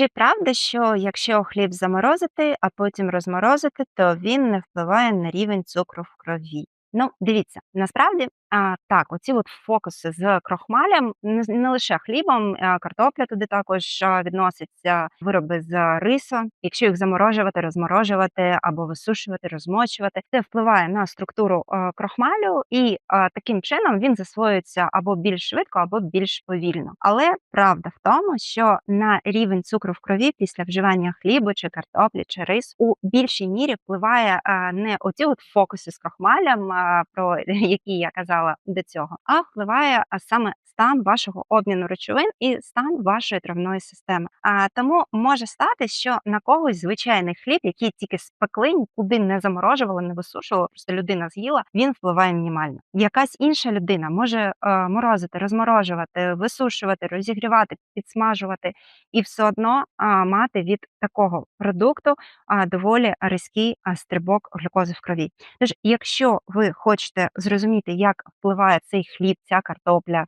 Чи правда, що якщо хліб заморозити, а потім розморозити, то він не впливає на рівень цукру в крові? Ну, дивіться, насправді а, так, оці от фокуси з крохмалем, не, не лише хлібом, картопля туди також а, відносяться вироби з рису. Якщо їх заморожувати, розморожувати або висушувати, розмочувати, це впливає на структуру крохмалю, і таким чином він засвоюється або більш швидко, або більш повільно. Але правда в тому, що на рівень цукру в крові після вживання хлібу чи картоплі чи рису у більшій мірі впливає не оці от фокуси з крохмалем, про які я казала до цього, а впливає саме стан вашого обміну речовин і стан вашої травної системи. А тому може стати, що на когось звичайний хліб, який тільки спекли, нікуди не заморожували, не висушували, просто людина з'їла, він впливає мінімально. Якась інша людина може е, морозити, розморожувати, висушувати, розігрівати, підсмажувати і все одно а, мати від такого продукту а, доволі різкий стрибок глюкози в крові. Тож, якщо ви хочете зрозуміти, як впливає цей хліб, ця картопля,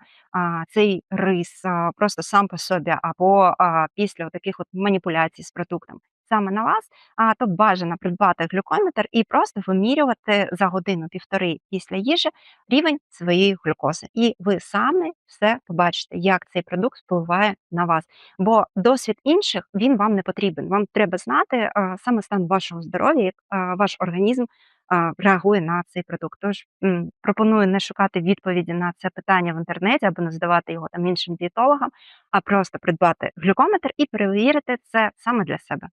цей рис просто сам по собі, або після таких от маніпуляцій з продуктом. Саме на вас, а то бажано придбати глюкометр і просто вимірювати за годину-півтори після їжі рівень своєї глюкози. І ви самі все побачите, як цей продукт впливає на вас. Бо досвід інших він вам не потрібен. Вам треба знати саме стан вашого здоров'я, як ваш організм реагує на цей продукт. Тож пропоную не шукати відповіді на це питання в інтернеті або не здавати його там іншим дієтологам, а просто придбати глюкометр і перевірити це саме для себе.